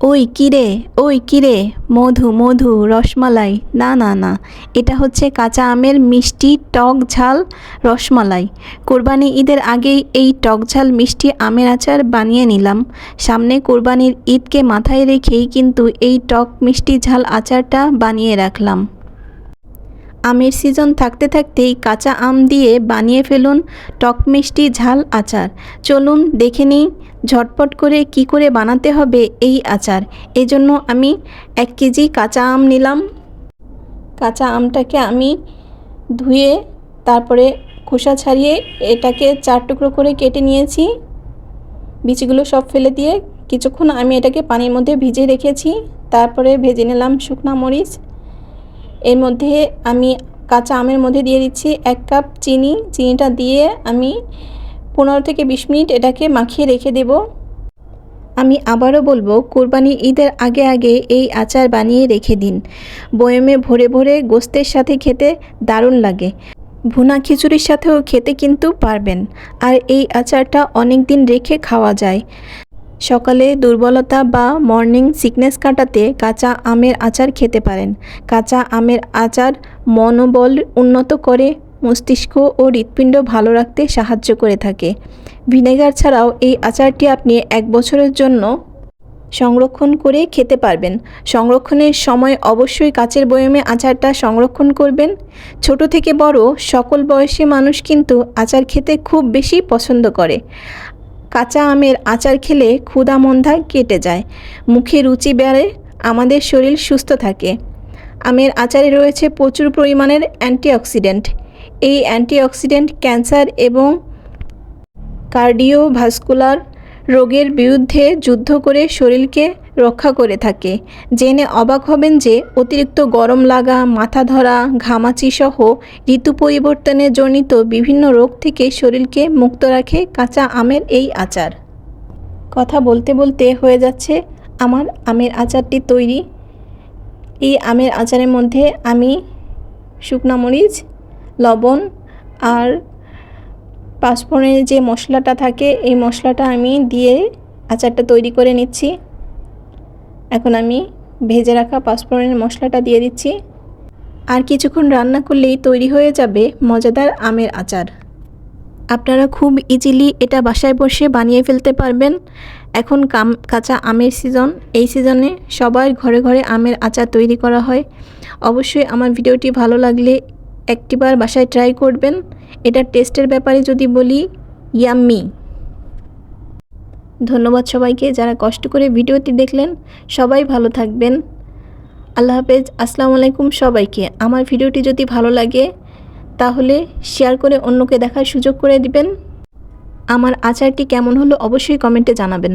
ওই কিরে ওই কিরে মধু মধু, রসমালাই, না না না। এটা হচ্ছে কাঁচা আমের মিষ্টি টক ঝাল রসমালাই। কোরবানি ঈদের আগেই এই টক ঝাল মিষ্টি আমের আচার বানিয়ে নিলাম। সামনে কোরবানির ঈদকে মাথায় রেখেই কিন্তু এই টক মিষ্টি ঝাল আচারটা বানিয়ে রাখলাম। আমের সিজন থাকতে থাকতেই কাঁচা আম দিয়ে বানিয়ে ফেলুন টক মিষ্টি ঝাল আচার। চলুন দেখে নিই ঝটপট করে কি করে বানাতে হবে এই আচার। এজন্য আমি এক কেজি কাঁচা আম নিলাম। কাঁচা আমটাকে আমি ধুয়ে তারপরে খোসা ছাড়িয়ে এটাকে চার টুকরো করে কেটে নিয়েছি। বিচিগুলো সব ফেলে দিয়ে কিছুক্ষণ আমি এটাকে পানির মধ্যে ভিজে রেখেছি। তারপরে ভেজে নিলাম শুকনা মরিচ। এর মধ্যে আমি কাঁচা আমের মধ্যে দিয়ে দিচ্ছি এক কাপ চিনি। চিনিটা দিয়ে আমি পনেরো থেকে বিশ মিনিট এটাকে মাখিয়ে রেখে দেব। আমি আবারও বলব, কোরবানি ঈদের আগে আগে এই আচার বানিয়ে রেখে দিন। বয়মে ভরে ভরে গোস্তের সাথে খেতে দারুণ লাগে। ভুনা খিচুড়ির সাথেও খেতে কিন্তু পারবেন। আর এই আচারটা অনেক দিন রেখে খাওয়া যায়। সকালে দুর্বলতা বা মর্নিং সিকনেস কাটাতে কাঁচা আমের আচার খেতে পারেন। কাঁচা আমের আচার মনোবল উন্নত করে, মস্তিষ্ক ও হৃৎপিণ্ড ভালো রাখতে সাহায্য করে থাকে। ভিনেগার ছাড়াও এই আচারটি আপনি এক বছরের জন্য সংরক্ষণ করে খেতে পারবেন। সংরক্ষণের সময় অবশ্যই কাচের বয়মে আচারটা সংরক্ষণ করবেন। ছোট থেকে বড় সকল বয়সী মানুষ কিন্তু আচার খেতে খুব বেশি পছন্দ করে। কাঁচা আমের আচার খেলে ক্ষুধা মন্ধা কেটে যায়। মুখে রুচি বেড়ে আমাদের শরীর সুস্থ থাকে। আমের আচারে রয়েছে প্রচুর পরিমাণের অ্যান্টিঅক্সিডেন্ট। এই অ্যান্টিঅক্সিডেন্ট ক্যান্সার এবং কার্ডিওভাস্কুলার রোগের বিরুদ্ধে যুদ্ধ করে শরীরকে রক্ষা করে থাকে। জেনে অবাক হবেন যে অতিরিক্ত গরম লাগা, মাথা ধরা, ঘামাচি সহ ঋতু পরিবর্তনে জনিত বিভিন্ন রোগ থেকে শরীরকে মুক্ত রাখে কাঁচা আমের এই আচার। কথা বলতে বলতে হয়ে যাচ্ছে, আমার আমের আচারটি তৈরি। এই আমের আচারের মধ্যে আমি শুকনা মরিচ, লবণ আর পাঁচফোড়নের যে মশলাটা থাকে, এই মশলাটা আমি দিয়ে আচারটা তৈরি করে নিচ্ছি। এখন আমি ভেজে রাখা পাঁচফোড়নের মশলাটা দিয়ে দিচ্ছি। আর কিছুক্ষণ রান্না করলেই তৈরি হয়ে যাবে মজাদার আমের আচার। আপনারা খুব ইজিলি এটা বাসায় বসে বানিয়ে ফেলতে পারবেন। এখন কাম, কাঁচা আমের সিজন এই সিজনে সবার ঘরে ঘরে আমের আচার তৈরি করা হয়। অবশ্যই আমার ভিডিওটি ভালো লাগলে একটিবার বাসায় ট্রাই করবেন। এটার টেস্টের ব্যাপারে যদি বলি ইয়াম্মি ধন্যবাদ সবাইকে যারা কষ্ট করে ভিডিওটি দেখলেন। সবাই ভালো থাকবেন। আল্লাহ হাফেজ, আসসালামু আলাইকুম সবাইকে। আমার ভিডিওটি যদি ভালো লাগে, তাহলে শেয়ার করে অন্যকে দেখার সুযোগ করে দিবেন। আমার আচারটি কেমন হলো অবশ্যই কমেন্টে জানাবেন।